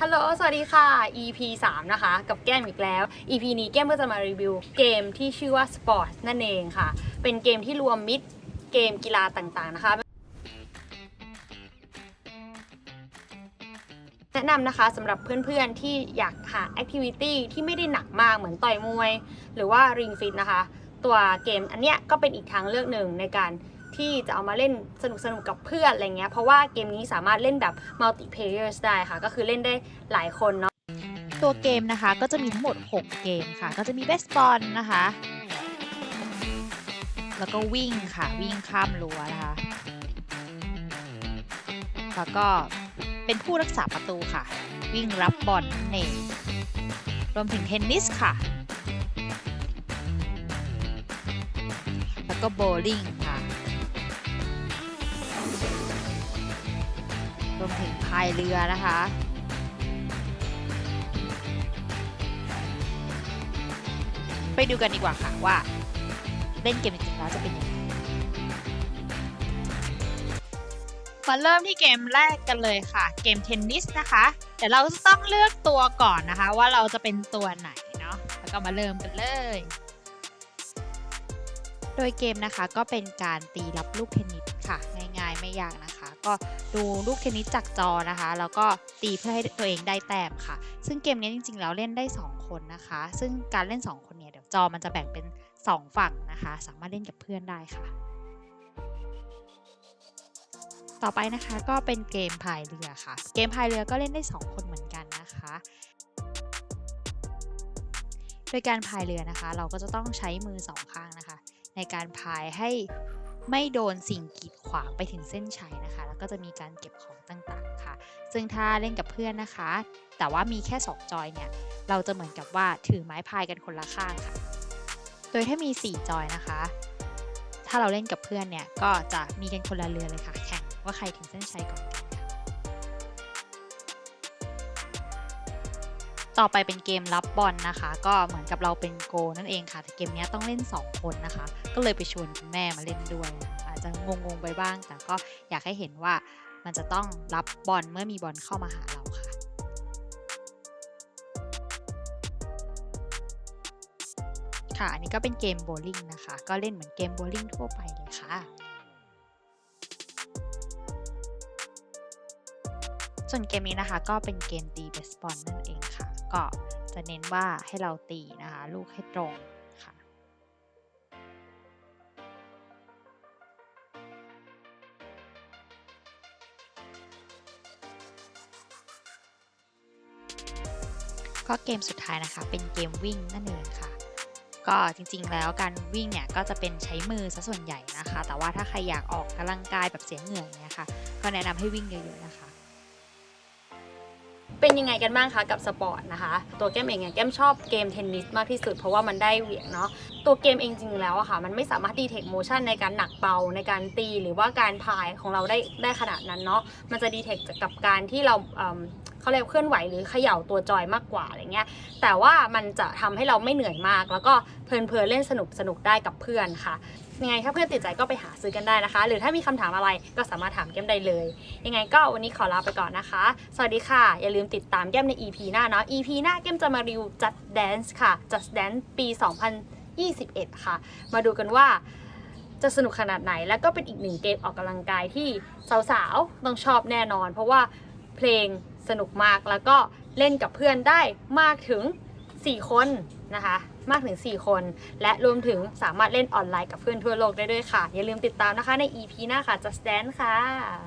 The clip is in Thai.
ฮัลโหล สวัสดีค่ะ EP 3 นะคะ กับแก้มอีกแล้ว EP นี้แก้มก็จะมารีวิวเกมที่ชื่อว่า Sport นั่นเองค่ะ เป็นเกมที่รวมมิตรเกมกีฬาต่างๆนะคะ แนะนำนะคะสำหรับเพื่อนๆที่อยากหาแอคทิวิตี้ที่ไม่ได้หนักมากเหมือนต่อยมวย หรือว่าริงฟิตนะคะ ตัวเกมอันเนี้ยก็เป็นอีกทางเลือกหนึ่งในการ ที่จะเอามาเล่นสนุกๆกับเพื่อนอะไรเงี้ยเพราะว่าเกมนี้สามารถเล่นแบบ multiplayer ได้ค่ะ ก็คือเล่นได้หลายคนเนาะตัวเกมนะคะก็จะมีทั้งหมด 6 เกมค่ะ ก็จะมีเบสบอลนะคะ แล้วก็วิ่งค่ะวิ่งข้ามรั้วนะคะ แล้วก็เป็นผู้รักษาประตูค่ะ วิ่งรับบอลนั่นรวมถึงเทนนิสค่ะ แล้วก็โบลิ่ง รวมถึงพายเรือนะคะไปดูกันดีกว่าค่ะว่า เล่นเกมจริงๆแล้วจะเป็นยังไงมาเริ่มที่เกมแรกกันเลยค่ะ เกมเทนนิสนะคะเดี๋ยวเราจะต้องเลือกตัวก่อนนะคะ ว่าเราจะเป็นตัวไหนเนาะแล้วก็มาเริ่มกันเลย โดยเกมนะคะก็เป็นการตีรับลูกเทนนิสค่ะ ง่ายๆไม่ยากนะคะ ก็ ดูลูกเทนนิสจากจอนะคะ แล้วก็ตีเพื่อให้ตัวเองได้แต้มค่ะ ซึ่งเกมนี้จริง ๆ แล้วเล่นได้ 2 คนนะคะ ซึ่งการเล่น 2 คนเนี่ยเดี๋ยวจอมันจะแบ่งเป็น 2 ฝั่งนะคะ สามารถเล่นกับเพื่อนได้ค่ะ ต่อไปนะคะก็เป็นเกมพายเรือค่ะ เกมพายเรือก็เล่นได้ 2 คนเหมือนกันนะคะ โดยการพายเรือนะคะ เราก็จะต้องใช้มือสองข้างนะคะ ในการพายให้ ไม่โดนสิ่งกีดขวางไปถึงเส้นชัยนะคะ แล้วก็จะมีการเก็บของต่างๆค่ะ ซึ่งถ้าเล่นกับเพื่อนนะคะ แต่ว่ามีแค่สองจอยเนี่ย เราจะเหมือนกับว่าถือไม้พายกันคนละข้างค่ะ โดยถ้ามี 4 จอยนะคะ ถ้าเราเล่นกับเพื่อนเนี่ย ก็จะมีกันคนละเรือเลยค่ะ แข่งว่าใครถึงเส้นชัยก่อนกัน ต่อไปเป็นเกมรับบอลนะคะ ก็เหมือนกับเราเป็นโกนั่นเองค่ะแต่เกมนี้ต้องเล่น 2 คนนะคะ ก็เลยไปชวนคุณแม่มาเล่นด้วย อาจจะงงๆไปบ้าง แต่ก็อยากให้เห็นว่ามันจะต้องรับบอลเมื่อมีบอลเข้ามาหาเราค่ะค่ะอันนี้ก็เป็นเกมโบว์ลิ่งนะคะ ก็เล่นเหมือนเกมโบว์ลิ่งทั่วไปเลยค่ะส่วนเกมนี้นะคะก็เป็นเกมตีเบสบอลนั่นเอง ก็จะเน้นว่าให้เราตีนะคะ ลูกให้ตรงค่ะก็เกมสุดท้ายนะคะ เป็นเกมวิ่งนั่นเองค่ะ ก็จริงๆแล้วการวิ่งเนี่ยก็จะเป็นใช้มือซะส่วนใหญ่นะคะ แต่ว่าถ้าใครอยากออกกำลังกายแบบเสียเหงื่อยเงี้ยค่ะ ก็แนะนำให้วิ่งเยอะๆนะคะ เป็นยังไงกันบ้างคะกับสปอร์ตนะคะ ตัวแก้มเองเนี่ยแก้มชอบเกมเทนนิสมากที่สุดเพราะว่ามันได้เหวี่ยงเนาะตัวเกมเองจริงๆแล้วอะค่ะ มันไม่สามารถดีเทคโมชันในการหนักเบาในการตีหรือว่าการพายของเราได้ได้ขนาดนั้นเนาะมันจะดีเทคกับการที่เราเเขาเรียกเคลื่อนไหวหรือเขย่าตัวจอยมากกว่าอะไรเงี้ย แต่ว่ามันจะทำให้เราไม่เหนื่อยมาก แล้วก็เพลินๆเล่นสนุกสนุกได้กับเพื่อนค่ะ ยังไงถ้าเพื่อนติดใจก็ไปหาซื้อกันได้นะคะ หรือถ้ามีคำถามอะไรก็สามารถถามแก้มได้เลย ยังไงก็วันนี้ขอลาไปก่อนนะคะ สวัสดีค่ะ อย่าลืมติดตามแก้มใน EP หน้าเนาะ EP หน้าแก้มจะมารีวิว Just Dance ค่ะ Just Dance ปี 2021 ค่ะ มาดูกันว่าจะสนุกขนาดไหน แล้วก็เป็นอีกหนึ่งเกมออกกำลังกายที่สาวๆ ต้องชอบแน่นอน เพราะว่าเพลงสนุกมากแล้วก็เล่นกับเพื่อนได้มากถึง 4 คนนะคะ มากถึง 4 คน และรวมถึงสามารถเล่นออนไลน์กับเพื่อนทั่วโลกได้ด้วยค่ะ อย่าลืมติดตามนะคะใน EP หน้าค่ะ Just Dance ค่ะ